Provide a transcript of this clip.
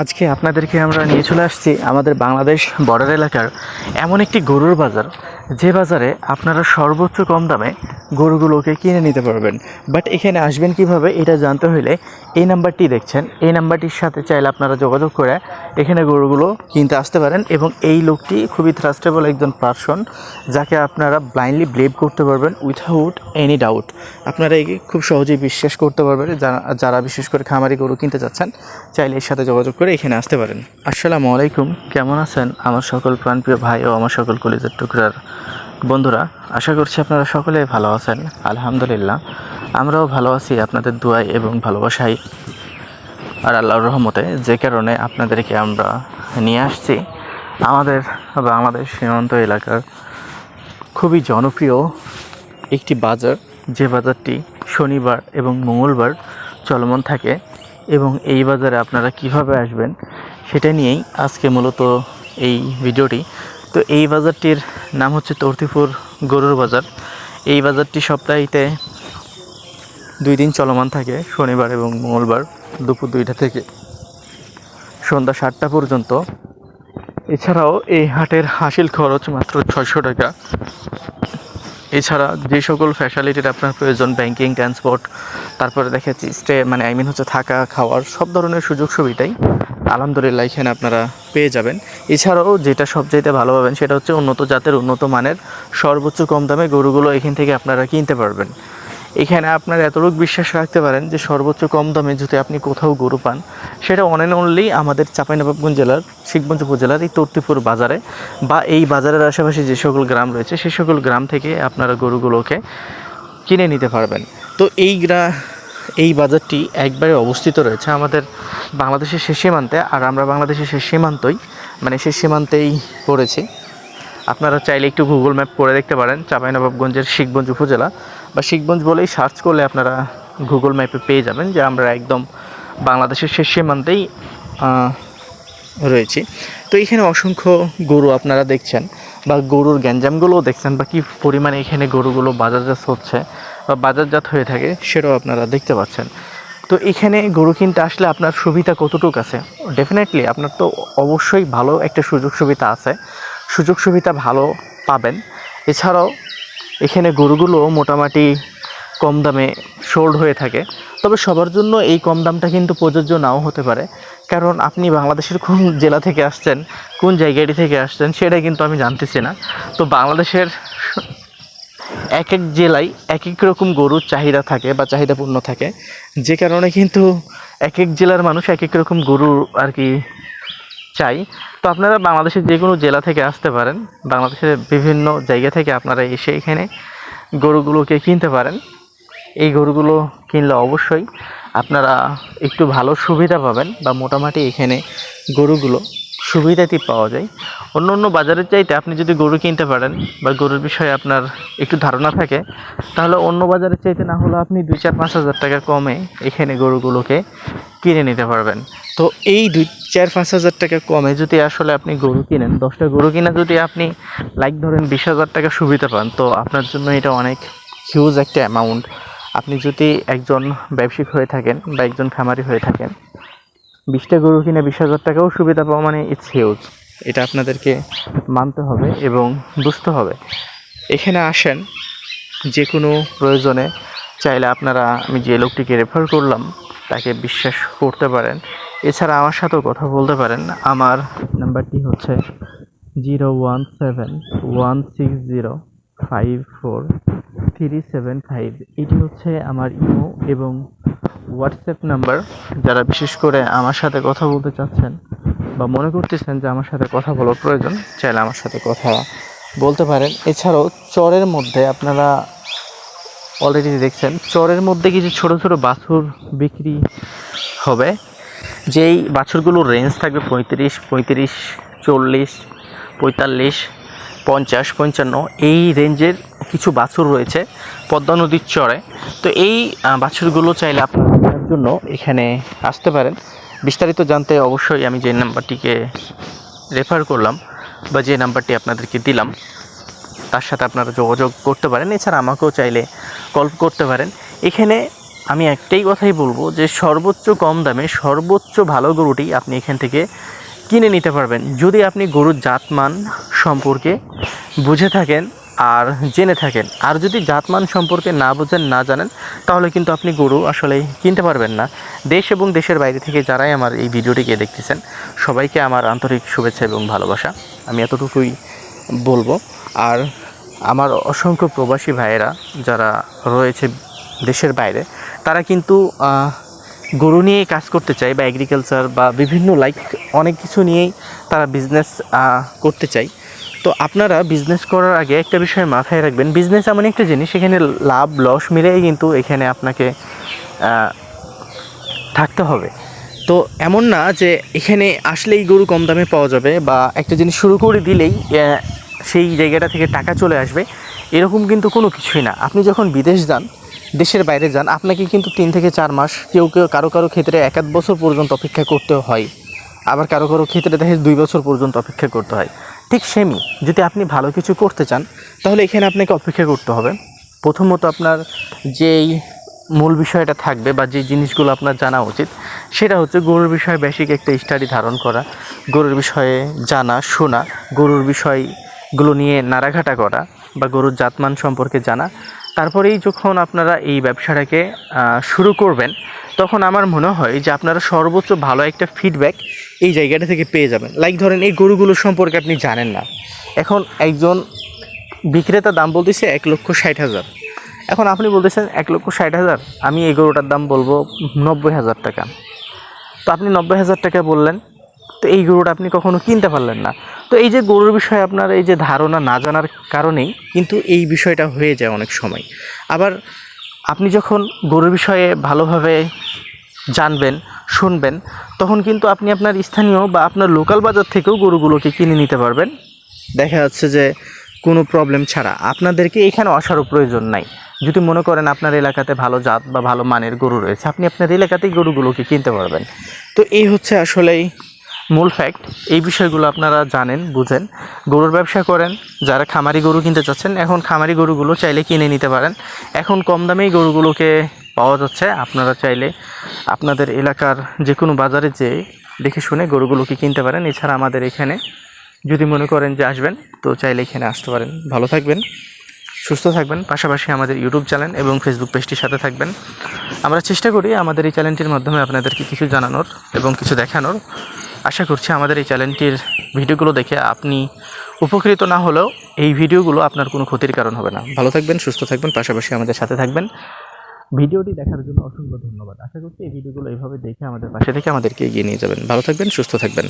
আজকে আপনাদেরকে আমরা নিয়ে চলে আসছি আমাদের বাংলাদেশ বর্ডার এলাকার এমন একটি গরুর বাজার, যে বাজারে আপনারা সর্বোচ্চ কম দামে গরুগুলোকে কিনে নিতে পারবেন। বাট এখানে আসবেন কীভাবে এটা জানতে হলে এই নাম্বারটি দেখছেন। এই নাম্বারটির সাথে চাইলে আপনারা যোগাযোগ করে এখানে গরুগুলো কিনতে আসতে পারেন এবং এই লোকটি খুবই থ্রাস্টেবল একজন পার্সন যাকে আপনারা ব্লাইন্ডলি ব্লেভ করতে পারবেন উইথাউট এনি ডাউট আপনারা একে খুব সহজেই বিশ্বাস করতে পারবেন, যারা যারা বিশেষ করে খামারি গরু কিনতে চাচ্ছেন চাইলে এর সাথে যোগাযোগ করে এখানে আসতে পারেন। আসসালামু আলাইকুম। কেমন আছেন? আমার সকল প্রাণপ্রিয় ভাই ও আমার সকল কলেজের টুকরার বন্ধুরা, আশা করছি আপনারা সকলে ভালো আছেন। আলহামদুলিল্লাহ, আমরাও ভালো আছি আপনাদের দোয়ায় এবং ভালোবাসায় আর আল্লাহর রহমতে যে কারণে আপনাদেরকে আমরা নিয়ে আসছি, আমাদের বাংলাদেশ সীমান্ত এলাকার খুবই জনপ্রিয় একটি বাজার। যে বাজারটি শনিবার এবং মঙ্গলবার চলমান থাকে। এবং এই বাজারে আপনারা কীভাবে আসবেন সেটা নিয়েই আজকে মূলত এই ভিডিওটি। তো এই বাজারটির নাম হচ্ছে তর্তিপুর গরুর বাজার। এই বাজারটি সপ্তাহিতে দুই দিন চলমান থাকে, শনিবার এবং মঙ্গলবার দুপুর দুইটা থেকে। সন্ধ্যা সাতটা পর্যন্ত। এছাড়াও এই হাটের হাসিল খরচ মাত্র ছয়শো টাকা। এছাড়া যে সকল ফ্যাসিলিটির আপনার প্রয়োজন ব্যাংকিং ট্রান্সপোর্ট তারপরে দেখাচ্ছি স্টে মানে আই মিন হচ্ছে থাকা, খাওয়ার, সব ধরনের সুযোগ সুবিধাই আলহামদুলিল্লাহ এখানে আপনারা পেয়ে যাবেন। এছাড়াও যেটা সবচাইতে ভালো পাবেন সেটা হচ্ছে উন্নত জাতের, উন্নত মানের, সর্বোচ্চ কম দামে গরুগুলো এখান থেকে আপনারা কিনতে পারবেন। এখানে আপনার এতটুকু বিশ্বাস রাখতে পারেন যে সর্বোচ্চ কম দামে যদি আপনি কোথাও গরু পান, সেটা অন অ্যান্ড অনলি আমাদের চাঁপাইনবাবগঞ্জ জেলার, শিখগঞ্জ উপজেলার এই তর্তিপুর বাজারে বা এই বাজারের আশেপাশে যে সকল গ্রাম রয়েছে সেই সকল গ্রাম থেকে আপনারা গরুগুলোকে কিনে নিতে পারবেন। তো এই গ্রা, এই বাজারটি একবারে অবস্থিত রয়েছে আমাদের বাংলাদেশের শেষ সীমান্তে, আর আমরা বাংলাদেশের শেষ সীমান্তই মানে শেষ সীমান্তেই পড়েছি। আপনারা চাইলে একটু গুগল ম্যাপ করে দেখতে পারেন, চাঁপাইনবাবগঞ্জের শিখগঞ্জ উপজেলা। বা শিখগঞ্জ বলেই সার্চ করলে আপনারা গুগল ম্যাপে পেয়ে যাবেন যে আমরা একদম বাংলাদেশের শেষ সীমান্তেই রয়েছি। তো এখানে অসংখ্য গরু আপনারা দেখছেন বা গরুর গ্যাঞ্জামগুলোও দেখছেন বা কী পরিমাণে এখানে গরুগুলো বাজারজাত হচ্ছে বা বাজারজাত হয়ে থাকে সেটাও আপনারা দেখতে পাচ্ছেন। তো এখানে গরু কিনতে আসলে আপনার সুবিধা কতটুকু আছে? ডেফিনেটলি আপনার তো অবশ্যই ভালো একটা সুযোগ সুবিধা আছে। সুযোগ সুবিধা ভালো পাবেন। এছাড়াও এখানে গরুগুলো মোটামুটি কম দামে সোল্ড হয়ে থাকে। তবে সবার জন্য এই কম দামটা কিন্তু প্রযোজ্য নাও হতে পারে। কারণ আপনি বাংলাদেশের কোন জেলা থেকে আসছেন, কোন জায়গাটি থেকে আসছেন, সেটা কিন্তু আমি জানতেছি না। তো বাংলাদেশের এক এক জেলায় এক এক রকম গরুর চাহিদা থাকে বা চাহিদাপূর্ণ থাকে। যে কারণে কিন্তু এক এক জেলার মানুষ এক এক রকম গরু আর কি চাই। তো আপনারা বাংলাদেশের যে কোনো জেলা থেকে আসতে পারেন। বাংলাদেশের বিভিন্ন জায়গা থেকে আপনারা এসে এখানে গরুগুলোকে কিনতে পারেন। এই গরুগুলো কিনলে অবশ্যই আপনারা একটু ভালো সুবিধা পাবেন বা মোটামুটি এখানে গরুগুলো সুবিধাটি পাওয়া যায়। অন্য অন্য বাজারের চাইতে আপনি যদি গরু কিনতে পারেন বা গরুর বিষয়ে আপনার একটু ধারণা থাকে, তাহলে অন্য বাজারের চাইতে না হলে আপনি দুই চার পাঁচ হাজার টাকা কমে এখানে গরুগুলোকে কিনে নিতে পারবেন। তো এই দুই চার পাঁচ হাজার টাকা কমে যদি আসলে আপনি গরু কিনেন, দশটা গরু কিনা যদি আপনি লাইক ধরেন বিশ হাজার টাকা সুবিধা পান, তো আপনার জন্য এটা অনেক হিউজ একটা অ্যামাউন্ট আপনি যদি একজন ব্যবসায়িক হয়ে থাকেন বা একজন খামারি হয়ে থাকেন, বিশটা গরু কিনে বিশ হাজার টাকাও সুবিধা পাওয়া মানে ইটস হিউজ এটা আপনাদেরকে মানতে হবে এবং বুঝতে হবে। এখানে আসেন, যে কোনো প্রয়োজনে চাইলে আপনারা, আমি যে লোকটিকে রেফার করলাম, তাকে বিশ্বাস করতে পারেন। এছাড়া আমার সাথেও কথা বলতে পারেন। আমার নাম্বারটি হচ্ছে zero one seven one six zero five four three seven five. এটি হচ্ছে আমার ইমো এবং হোয়াটসঅ্যাপ নাম্বার। যারা বিশেষ করে আমার সাথে কথা বলতে চাচ্ছেন বা মনে করতেছেন যে আমার সাথে কথা বলার প্রয়োজন, চাইলে আমার সাথে কথা বলতে পারেন। এছাড়াও চরের মধ্যে আপনারা অলরেডি দেখছেন, চরের মধ্যে কিছু ছোট ছোট বাছুর বিক্রি হবে। যেই বাছুরগুলোর রেঞ্জ থাকবে পঁয়ত্রিশ পঁয়ত্রিশ, চল্লিশ, পঁয়তাল্লিশ, পঞ্চাশ, পঞ্চান্ন, এই রেঞ্জের কিছু বাছুর রয়েছে পদ্মা নদীর চরে। তো এই বাছুরগুলো চাইলে আপনার জন্য এখানে আসতে পারেন। বিস্তারিত জানতে অবশ্যই আমি যে নাম্বারটিকে রেফার করলাম বা যে নাম্বারটি আপনাদেরকে দিলাম, তার সাথে আপনারা যোগাযোগ করতে পারেন। এছাড়া আমাকেও চাইলে কল করতে পারেন। এখানে আমি একটাই কথাই বলব যে, সর্বোচ্চ কম দামে সর্বোচ্চ ভালো গরুটি আপনি এখান থেকে কিনে নিতে পারবেন। যদি আপনি গরুর জাতমান সম্পর্কে বুঝে থাকেন আর জেনে থাকেন। আর যদি জাতমান সম্পর্কে না বোঝেন, না জানেন, তাহলে কিন্তু আপনি গরু আসলে কিনতে পারবেন না। দেশ এবং দেশের বাইরে থেকে যারাই আমার এই ভিডিওটিকে দেখতেছেন, সবাইকে আমার আন্তরিক শুভেচ্ছা এবং ভালোবাসা। আমি এতটুকুই বলব। আর আমার অসংখ্য প্রবাসী ভাইয়েরা যারা রয়েছে দেশের বাইরে, তারা কিন্তু গরু নিয়ে কাজ করতে চায় বা এগ্রিকালচার বা বিভিন্ন লাইক অনেক কিছু নিয়েই তারা বিজনেস করতে চায়। তো আপনারা বিজনেস করার আগে একটা বিষয় মাথায় রাখবেন। বিজনেস এমন একটা জিনিস, এখানে লাভ লস মিলেই কিন্তু এখানে আপনাকে থাকতে হবে। তো এমন না যে এখানে আসলেই গরু কম দামে পাওয়া যাবে বা একটা জিনিস শুরু করে দিলেই সেই জায়গাটা থেকে টাকা চলে আসবে, এরকম কিন্তু কোনো কিছুই না। আপনি যখন বিদেশ যান, দেশের বাইরে যান, আপনাকে কিন্তু তিন থেকে চার মাস কেউ কেউ কারও কারও ক্ষেত্রে এক আধ বছর পর্যন্ত অপেক্ষা করতে হয়। আবার কারও কারও ক্ষেত্রে দেখে দুই বছর পর্যন্ত অপেক্ষা করতে হয়। ঠিক সেমই যদি আপনি ভালো কিছু করতে চান, তাহলে এখানে আপনাকে অপেক্ষা করতে হবে। প্রথমত আপনার যেই মূল বিষয়টা থাকবে বা যে জিনিসগুলো আপনার জানা উচিত, সেটা হচ্ছে গরুর বিষয়ে বেসিক একটা স্টাডি ধারণ করা, গরুর বিষয়ে জানা, শোনা, গরুর বিষয়গুলো নিয়ে নাড়াঘাটা করা বা গরুর জাতমান সম্পর্কে জানা। তারপরেই যখন আপনারা এই ব্যবসাটাকে শুরু করবেন তখন আমার মনে হয় যে আপনারা সর্বোচ্চ ভালো একটা ফিডব্যাক এই জায়গাটা থেকে পেয়ে যাবেন। লাইক ধরেন, এই গরুগুলো সম্পর্কে আপনি জানেন না। এখন একজন বিক্রেতা দাম বলতেছে এক লক্ষ ষাট হাজার। এখন আপনি বলতেছেন এক লক্ষ ষাট হাজার, আমি এই গরুটার দাম বলব নব্বই হাজার টাকা। তো আপনি নব্বই হাজার টাকা বললেন, তো এই গরুটা আপনি কখনো কিনতে পারলেন না। তো এই যে গরুর বিষয়ে আপনার এই যে ধারণা না জানার কারণেই কিন্তু এই বিষয়টা হয়ে যায় অনেক সময়। আবার আপনি যখন গরুর বিষয়ে ভালোভাবে জানবেন, শুনবেন, তখন কিন্তু আপনি আপনার স্থানীয় বা আপনার লোকাল বাজার থেকেও গরুগুলোকে কিনে নিতে পারবেন। দেখা যাচ্ছে যে কোনো প্রবলেম ছাড়া আপনাদেরকে এখানে আসারও প্রয়োজন নাই। যদি মনে করেন আপনার এলাকাতে ভালো জাত বা ভালো মানের গরু রয়েছে, আপনি আপনার এলাকাতেই গরুগুলোকে কিনতে পারবেন। তো এই হচ্ছে আসলেই মূল ফ্যাক্ট এই বিষয়গুলো আপনারা জানেন, বুঝেন। গরুর ব্যবসা করেন, যারা খামারি গরু কিনতে চাচ্ছেন, এখন খামারি গরুগুলো চাইলে কিনে নিতে পারেন। এখন কম দামেই গরুগুলোকে পাওয়া যাচ্ছে। আপনারা চাইলে আপনাদের এলাকার যে কোনো বাজারে যেয়ে দেখে শুনে গরুগুলোকে কিনতে পারেন, এছাড়া আমাদের এখানে যদি মনে করেন যে আসবেন, তো চাইলে এখানে আসতে পারেন। ভালো থাকবেন, সুস্থ থাকবেন, পাশাপাশি আমাদের ইউটিউব চ্যানেল এবং ফেসবুক পেজটির সাথে থাকবেন। আমরা চেষ্টা করি আমাদের এই চ্যানেলটির মাধ্যমে আপনাদেরকে কিছু জানানোর এবং কিছু দেখানোর। আশা করছি আমাদের এই চ্যানেলটির ভিডিওগুলো দেখে আপনি উপকৃত না হলেও এই ভিডিওগুলো আপনার কোনো ক্ষতির কারণ হবে না। ভালো থাকবেন, সুস্থ থাকবেন, পাশাপাশি আমাদের সাথে থাকবেন। ভিডিওটি দেখার জন্য অসংখ্য ধন্যবাদ। আশা করছি এই ভিডিওগুলো এইভাবে দেখে আমাদের পাশে থেকে আমাদেরকে এগিয়ে নিয়ে যাবেন। ভালো থাকবেন, সুস্থ থাকবেন।